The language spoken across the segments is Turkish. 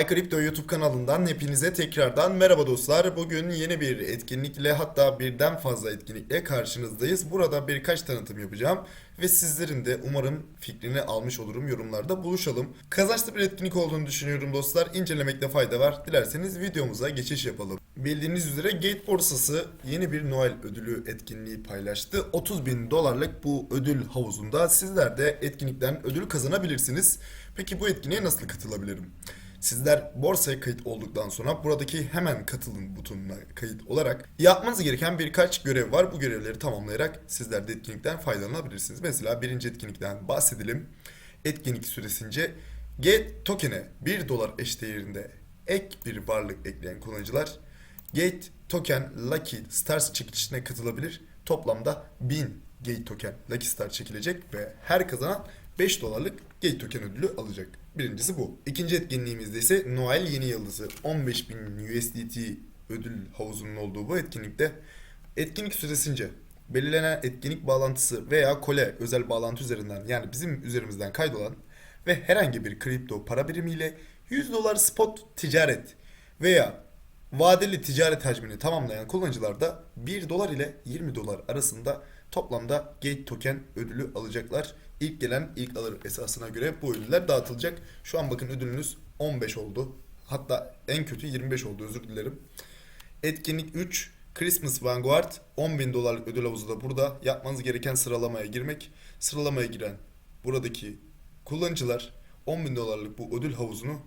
My Crypto YouTube kanalından hepinize tekrardan merhaba dostlar. Bugün yeni bir etkinlikle hatta birden fazla etkinlikle karşınızdayız. Burada birkaç tanıtım yapacağım ve sizlerin de umarım fikrini almış olurum yorumlarda buluşalım. Kazançlı bir etkinlik olduğunu düşünüyorum dostlar. İncelemekte fayda var. Dilerseniz videomuza geçiş yapalım. Bildiğiniz üzere Gate borsası yeni bir Noel ödülü etkinliği paylaştı. 30 bin dolarlık bu ödül havuzunda sizler de etkinlikten ödül kazanabilirsiniz. Peki bu etkinliğe nasıl katılabilirim? Sizler borsaya kayıt olduktan sonra buradaki hemen katılın butonuna kayıt olarak yapmanız gereken birkaç görev var. Bu görevleri tamamlayarak sizler de etkinlikten faydalanabilirsiniz. Mesela birinci etkinlikten bahsedelim. Etkinlik süresince Gate token'e 1 dolar eşdeğerinde ek bir varlık ekleyen kullanıcılar Gate token Lucky Stars çekilişine katılabilir. Toplamda 1000 Gate token Lucky Star çekilecek ve her kazanan 5 dolarlık Gate token ödülü alacak. Birincisi bu. İkinci etkinliğimizde ise Noel Yeni Yıldızı 15.000 USDT ödül havuzunun olduğu bu etkinlikte etkinlik süresince belirlenen etkinlik bağlantısı veya kole özel bağlantı üzerinden yani bizim üzerimizden kaydolan ve herhangi bir kripto para birimiyle 100 dolar spot ticaret veya vadeli ticaret hacmini tamamlayan kullanıcılar da 1 dolar ile 20 dolar arasında toplamda Gate Token ödülü alacaklar. İlk gelen ilk alır esasına göre bu ödüller dağıtılacak. Şu an bakın ödülünüz 15 oldu. Hatta en kötü 25 oldu özür dilerim. Etkinlik 3 Christmas Vanguard 10.000 dolarlık ödül havuzu da burada. Yapmanız gereken sıralamaya girmek. Sıralamaya giren buradaki kullanıcılar 10.000 dolarlık bu ödül havuzunu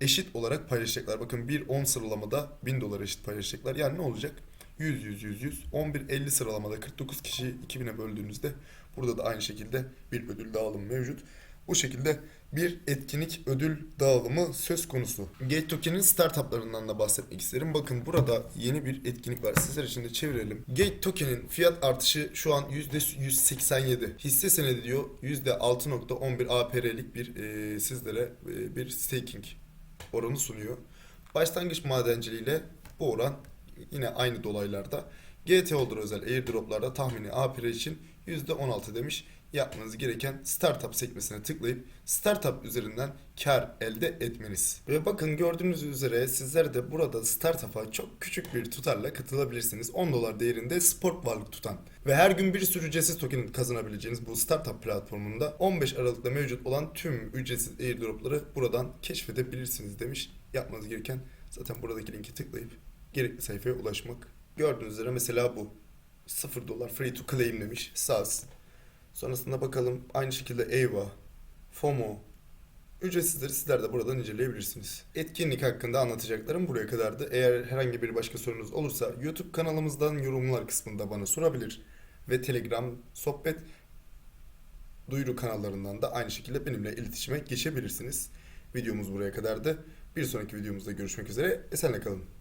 eşit olarak paylaşacaklar. Bakın bir 10 sıralamada 1000 dolar eşit paylaşacaklar. Yani ne olacak? 100 100 100 100 11 50 sıralamada 49 kişi 2000'e böldüğünüzde burada da aynı şekilde bir ödül dağılımı mevcut. Bu şekilde bir etkinlik ödül dağılımı söz konusu. Gate Token'in startuplarından da bahsetmek isterim. Bakın burada yeni bir etkinlik var. Sizler için de çevirelim. Gate Token'in fiyat artışı şu an %187. Hisse senedi diyor %6.11 APR'lik bir e, sizlere e, bir staking oranı sunuyor. Başlangıç madenciliğiyle bu oran yine aynı dolaylarda. GT Holder özel airdroplarda tahmini APR için %16 demiş. Yapmanız gereken startup sekmesine tıklayıp startup üzerinden kar elde etmeniz. Ve bakın gördüğünüz üzere sizler de burada startup'a çok küçük bir tutarla katılabilirsiniz. 10 dolar değerinde sport varlık tutan ve her gün bir sürü ücretsiz token kazanabileceğiniz bu startup platformunda 15 Aralık'ta mevcut olan tüm ücretsiz airdropları buradan keşfedebilirsiniz demiş. Yapmanız gereken zaten buradaki linki tıklayıp gerekli sayfaya ulaşmak. Gördüğünüz üzere mesela bu. 0 dolar free to claim demiş. SAS. Sonrasında bakalım aynı şekilde EVA, FOMO, ücretsizleri sizler de buradan inceleyebilirsiniz. Etkinlik hakkında anlatacaklarım buraya kadardı. Eğer herhangi bir başka sorunuz olursa YouTube kanalımızdan yorumlar kısmında bana sorabilir. Ve Telegram, sohbet, duyuru kanallarından da aynı şekilde benimle iletişime geçebilirsiniz. Videomuz buraya kadardı. Bir sonraki videomuzda görüşmek üzere. Esenle kalın.